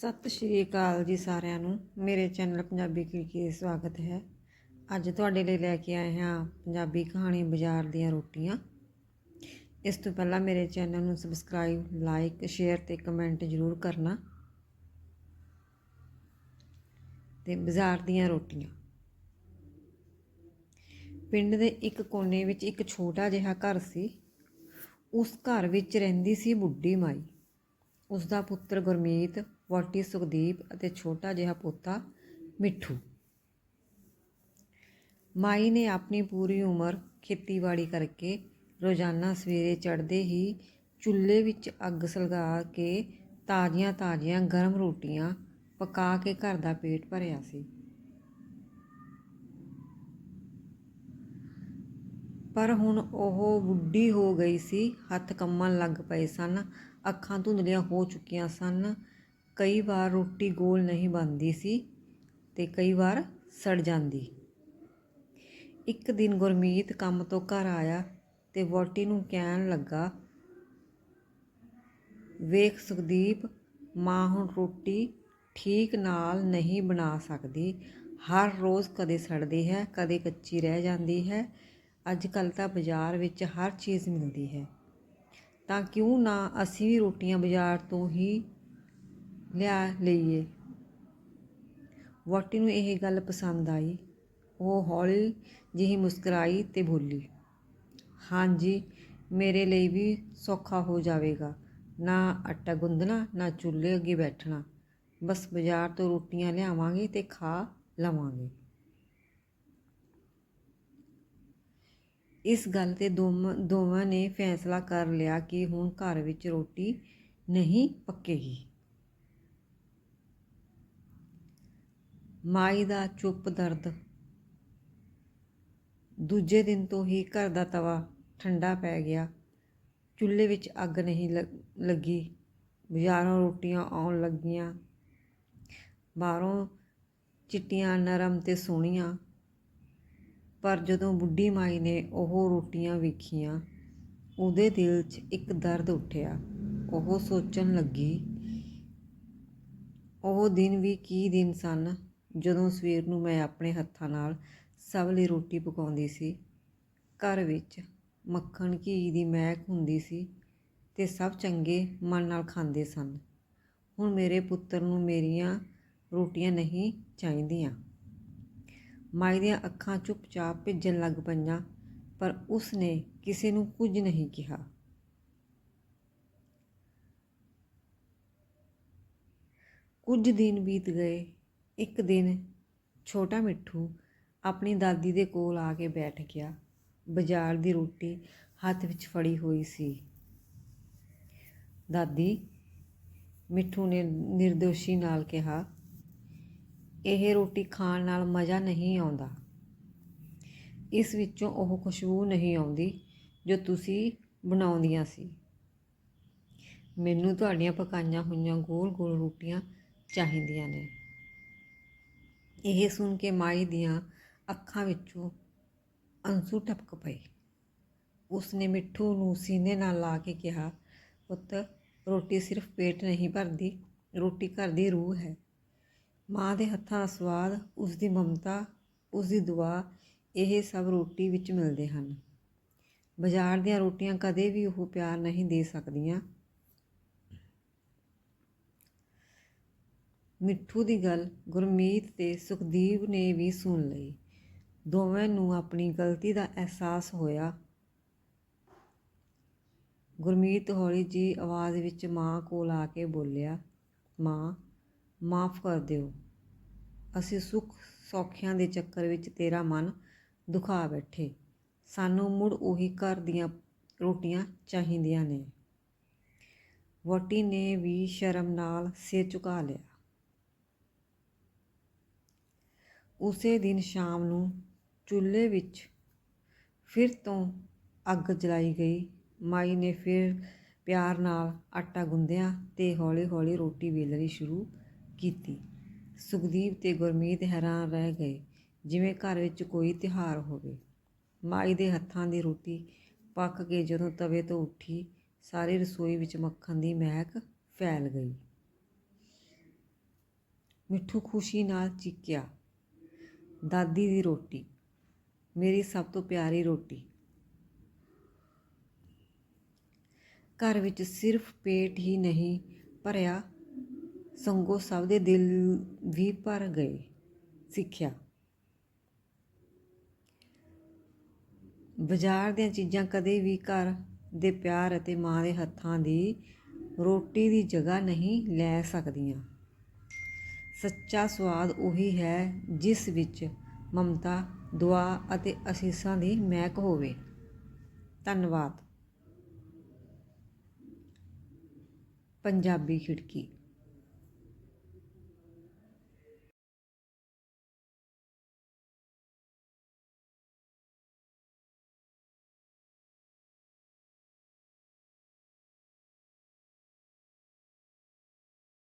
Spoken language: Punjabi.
ਸਤਿ ਸ਼੍ਰੀ ਅਕਾਲ ਜੀ ਸਾਰਿਆਂ ਨੂੰ। ਮੇਰੇ ਚੈਨਲ ਪੰਜਾਬੀ ਖਿੜਕੀ ਦੇ ਸਵਾਗਤ ਹੈ। ਅੱਜ ਤੁਹਾਡੇ ਲਈ ਲੈ ਕੇ ਆਏ ਹਾਂ ਪੰਜਾਬੀ ਕਹਾਣੀ ਬਾਜ਼ਾਰ ਦੀਆਂ ਰੋਟੀਆਂ। ਇਸ ਤੋਂ ਪਹਿਲਾਂ ਮੇਰੇ ਚੈਨਲ ਨੂੰ ਸਬਸਕ੍ਰਾਈਬ, ਲਾਈਕ, ਸ਼ੇਅਰ ਤੇ ਕਮੈਂਟ ਜ਼ਰੂਰ ਕਰਨਾ। ਤੇ ਬਾਜ਼ਾਰ ਦੀਆਂ ਰੋਟੀਆਂ। ਪਿੰਡ ਦੇ ਇੱਕ ਕੋਨੇ ਵਿੱਚ ਇੱਕ ਛੋਟਾ ਜਿਹਾ ਘਰ ਸੀ। ਉਸ ਘਰ ਵਿੱਚ ਰਹਿੰਦੀ ਸੀ ਬੁੱਢੀ ਮਾਈ। ਉਸ ਦਾ ਪੁੱਤਰ ਗੁਰਮੀਤ, ਵਹੁਟੀ ਸੁਖਦੀਪ ਅਤੇ ਛੋਟਾ ਜਿਹਾ ਪੋਤਾ ਮਿੱਠੂ। ਮਾਈ ਨੇ ਆਪਣੀ ਪੂਰੀ ਉਮਰ ਖੇਤੀਬਾੜੀ ਕਰਕੇ ਰੋਜ਼ਾਨਾ ਸਵੇਰੇ ਚੜ੍ਹਦੇ ਹੀ ਚੁੱਲ੍ਹੇ ਵਿੱਚ ਅੱਗ ਸਲਗਾ ਕੇ ਤਾਜ਼ੀਆਂ-ਤਾਜ਼ੀਆਂ ਗਰਮ ਰੋਟੀਆਂ ਪਕਾ ਕੇ ਘਰ ਦਾ ਪੇਟ ਭਰਿਆ ਸੀ। ਪਰ ਹੁਣ ਉਹ ਬੁੱਢੀ ਹੋ ਗਈ ਸੀ। ਹੱਥ ਕੰਮਣ ਲੱਗ ਪਏ ਸਨ। ਅੱਖਾਂ ਧੁੰਦਲੀਆਂ ਹੋ ਚੁੱਕੀਆਂ ਸਨ। ਕਈ ਵਾਰ ਰੋਟੀ ਗੋਲ ਨਹੀਂ ਬਣਦੀ ਸੀ ਤੇ ਕਈ ਵਾਰ ਸੜ ਜਾਂਦੀ। ਇੱਕ ਦਿਨ ਗੁਰਮੀਤ ਕੰਮ ਤੋਂ ਘਰ ਆਇਆ ਤੇ ਵੋਟੀ ਨੂੰ ਕਹਿਣ ਲੱਗਾ, ਵੇਖ ਸੁਖਦੀਪ, ਮਾਂ ਹੁਣ ਰੋਟੀ ਠੀਕ ਨਾਲ ਨਹੀਂ ਬਣਾ ਸਕਦੀ। ਹਰ ਰੋਜ਼ ਕਦੇ ਸੜਦੀ ਹੈ, ਕਦੇ ਕੱਚੀ ਰਹਿ ਜਾਂਦੀ ਹੈ। ਅੱਜ ਕੱਲ੍ਹ ਤਾਂ ਬਾਜ਼ਾਰ ਵਿੱਚ ਹਰ ਚੀਜ਼ ਮਿਲਦੀ ਹੈ। ਤਾਂ ਕਿਉਂ ਨਾ ਅਸੀਂ ਵੀ ਰੋਟੀਆਂ ਬਾਜ਼ਾਰ ਤੋਂ ਹੀ ਲਿਆ ਲਈਏ। ਵਹੁਟੀ ਨੂੰ ਇਹ ਗੱਲ ਪਸੰਦ ਆਈ। ਉਹ ਹੌਲੀ ਜਿਹੀ ਮੁਸਕਰਾਈ ਤੇ ਬੋਲੀ, ਹਾਂਜੀ, ਮੇਰੇ ਲਈ ਵੀ ਸੌਖਾ ਹੋ ਜਾਵੇਗਾ। ਨਾ ਆਟਾ ਗੁੰਦਣਾ, ਨਾ ਚੁੱਲ੍ਹੇ ਅੱਗੇ ਬੈਠਣਾ। ਬਸ ਬਾਜ਼ਾਰ ਤੋਂ ਰੋਟੀਆਂ ਲਿਆਵਾਂਗੇ ਤੇ ਖਾ ਲਵਾਂਗੇ। ਇਸ ਗੱਲ ਤੇ ਦੋਮ, ਦੋਵਾਂ ਨੇ ਫੈਸਲਾ ਕਰ ਲਿਆ ਕਿ ਹੁਣ ਘਰ ਵਿੱਚ ਰੋਟੀ ਨਹੀਂ ਪੱਕੇਗੀ। ਮਾਈ ਦਾ ਚੁੱਪ ਦਰਦ। ਦੂਜੇ ਦਿਨ ਤੋਂ ਹੀ ਘਰ ਦਾ ਤਵਾ ਠੰਡਾ ਪੈ ਗਿਆ। ਚੁੱਲ੍ਹੇ ਵਿੱਚ ਅੱਗ ਨਹੀਂ ਲੱਗੀ। ਬਾਜ਼ਾਰੋਂ ਰੋਟੀਆਂ ਆਉਣ ਲੱਗੀਆਂ। ਬਾਹਰੋਂ ਚਿੱਟੀਆਂ ਨਰਮ ਤੇ ਸੋਹਣੀਆਂ ਪਰ ਜਦੋਂ ਬੁੱਢੀ ਮਾਈ ਨੇ ਉਹ ਰੋਟੀਆਂ ਵੇਖੀਆਂ, ਉਹਦੇ ਦਿਲ 'ਚ ਇੱਕ ਦਰਦ ਉੱਠਿਆ। ਉਹ ਸੋਚਣ ਲੱਗੀ, ਉਹ ਦਿਨ ਵੀ ਕੀ ਦਿਨ ਸਨ ਜਦੋਂ ਸਵੇਰ ਨੂੰ ਮੈਂ ਆਪਣੇ ਹੱਥਾਂ ਨਾਲ ਸਭ ਲਈ ਰੋਟੀ ਪਕਾਉਂਦੀ ਸੀ। ਘਰ ਵਿੱਚ ਮੱਖਣ, ਘੀ ਦੀ ਮਹਿਕ ਹੁੰਦੀ ਸੀ ਤੇ ਸਭ ਚੰਗੇ ਮਨ ਨਾਲ ਖਾਂਦੇ ਸਨ। ਹੁਣ ਮੇਰੇ ਪੁੱਤਰ ਨੂੰ ਮੇਰੀਆਂ ਰੋਟੀਆਂ ਨਹੀਂ ਚਾਹੀਦੀਆਂ। ਮਾਈ ਦੀਆਂ ਅੱਖਾਂ ਚੁੱਪਚਾਪ ਭਿੱਜਣ ਲੱਗ ਪਈਆਂ, ਪਰ ਉਸ ਨੇ ਕਿਸੇ ਨੂੰ ਕੁਝ ਨਹੀਂ ਕਿਹਾ। ਕੁਝ ਦਿਨ ਬੀਤ ਗਏ, ਇੱਕ ਦਿਨ ਛੋਟਾ ਮਿੱਠੂ ਆਪਣੀ ਦਾਦੀ ਦੇ ਕੋਲ ਆ ਕੇ ਬੈਠ ਗਿਆ। ਬਾਜ਼ਾਰ ਦੀ ਰੋਟੀ ਹੱਥ ਵਿੱਚ ਫੜੀ ਹੋਈ ਸੀ। ਦਾਦੀ, ਮਿੱਠੂ ਨੇ ਨਿਰਦੋਸ਼ੀ ਨਾਲ ਕਿਹਾ ਇਹ ਰੋਟੀ ਖਾਣ ਨਾਲ ਮਜ਼ਾ ਨਹੀਂ ਆਉਂਦਾ। ਇਸ ਵਿੱਚੋਂ ਉਹ ਖੁਸ਼ਬੂ ਨਹੀਂ ਆਉਂਦੀ ਜੋ ਤੁਸੀਂ ਬਣਾਉਂਦੀਆਂ ਸੀ। ਮੈਨੂੰ ਤੁਹਾਡੀਆਂ ਪਕਾਈਆਂ ਹੋਈਆਂ ਗੋਲ-ਗੋਲ ਰੋਟੀਆਂ ਚਾਹੀਦੀਆਂ ਨੇ। ਇਹ ਸੁਣ ਕੇ ਮਾਈ ਦੀਆਂ ਅੱਖਾਂ ਵਿੱਚੋਂ ਅੰਸੂ ਟਪਕ ਪਏ। ਉਸਨੇ ਮਿੱਠੂ ਨੂੰ ਸੀਨੇ ਨਾਲ ਲਾ ਕੇ ਕਿਹਾ, ਪੁੱਤ, ਰੋਟੀ ਸਿਰਫ ਪੇਟ ਨਹੀਂ ਭਰਦੀ, ਰੋਟੀ ਘਰ ਦੀ ਰੂਹ ਹੈ। ਮਾਂ ਦੇ ਹੱਥਾਂ ਦਾ ਸਵਾਦ ਉਸ ਦੀ ਮਮਤਾ ਉਸ ਦੀ ਦੁਆ, ਇਹ ਸਭ ਰੋਟੀ ਵਿੱਚ ਮਿਲਦੇ ਹਨ। ਬਾਜ਼ਾਰ ਦੀਆਂ ਰੋਟੀਆਂ ਕਦੇ ਵੀ ਉਹ ਪਿਆਰ ਨਹੀਂ ਦੇ ਸਕਦੀਆਂ। ਮਿੱਠੂ ਦੀ ਗੱਲ ਗੁਰਮੀਤ ਤੇ ਸੁਖਦੀਪ ਨੇ ਵੀ ਸੁਣ ਲਈ। ਦੋਵੇਂ ਨੂੰ ਆਪਣੀ ਗਲਤੀ ਦਾ ਅਹਿਸਾਸ ਹੋਇਆ। ਗੁਰਮੀਤ ਹੌਲੀ ਜੀ ਆਵਾਜ਼ ਵਿੱਚ ਮਾਂ ਕੋਲ ਆ ਕੇ ਬੋਲਿਆ, ਮਾਂ ਮਾਫ ਕਰ ਦਿਓ। ਅਸੀਂ ਸੁੱਖ ਸੌਖਿਆਂ ਦੇ ਚੱਕਰ ਵਿੱਚ ਤੇਰਾ ਮਨ ਦੁਖਾ ਬੈਠੇ। ਸਾਨੂੰ ਮੁੜ ਉਹੀ ਘਰ ਦੀਆਂ ਰੋਟੀਆਂ ਚਾਹੀਦੀਆਂ ਨੇ। ਵੋਟੀ ਨੇ ਵੀ ਸ਼ਰਮ ਨਾਲ ਸਿਰ ਝੁਕਾ ਲਿਆ। ਉਸੇ ਦਿਨ ਸ਼ਾਮ ਨੂੰ ਚੁੱਲ੍ਹੇ ਵਿੱਚ ਫਿਰ ਤੋਂ ਅੱਗ ਜਲਾਈ ਗਈ। ਮਾਈ ਨੇ ਫਿਰ ਪਿਆਰ ਨਾਲ ਆਟਾ ਗੁੰਦਿਆ ਤੇ ਹੌਲੀ-ਹੌਲੀ ਰੋਟੀ ਵੇਲਣੀ ਸ਼ੁਰੂ ਕੀਤੀ। ਸੁਖਦੀਪ ਤੇ ਗੁਰਮੀਤ ਹੈਰਾਨ ਰਹਿ ਗਏ, ਜਿਵੇਂ ਘਰ ਵਿੱਚ ਕੋਈ ਤਿਹਾਰ ਹੋਵੇ। ਮਾਈ ਦੇ ਹੱਥਾਂ ਦੀ ਰੋਟੀ ਪੱਕ ਕੇ ਜਦੋਂ ਤਵੇ ਤੋਂ ਉੱਠੀ, ਸਾਰੀ ਰਸੋਈ ਵਿੱਚ ਮੱਖਣ ਦੀ ਮਹਿਕ ਫੈਲ ਗਈ। ਮਿੱਠੂ ਖੁਸ਼ੀ ਨਾਲ ਚੀਕਿਆ, ਦਾਦੀ ਦੀ ਰੋਟੀ, ਮੇਰੀ ਸਭ ਤੋਂ ਪਿਆਰੀ ਰੋਟੀ। ਘਰ ਵਿੱਚ ਸਿਰਫ ਪੇਟ ਹੀ ਨਹੀਂ, ਭਰਿਆ ਸੰਗੋ ਸਭ ਦੇ ਦਿਲ ਵੀ ਭਰ ਗਏ ਸਿੱਖਿਆ। ਬਾਜ਼ਾਰ ਦੀਆਂ ਚੀਜ਼ਾਂ ਕਦੇ ਵੀ ਘਰ ਦੇ ਪਿਆਰ ਅਤੇ ਮਾਂ ਦੇ ਹੱਥਾਂ ਦੀ ਰੋਟੀ ਦੀ ਜਗ੍ਹਾ ਨਹੀਂ ਲੈ ਸਕਦੀਆਂ। ਸੱਚਾ ਸਵਾਦ ਉਹੀ ਹੈ ਜਿਸ ਵਿੱਚ ਮਮਤਾ, ਦੁਆ ਅਤੇ ਅਸੀਸਾਂ ਦੀ ਮਹਿਕ ਹੋਵੇ। ਧੰਨਵਾਦ। ਪੰਜਾਬੀ ਖਿੜਕੀ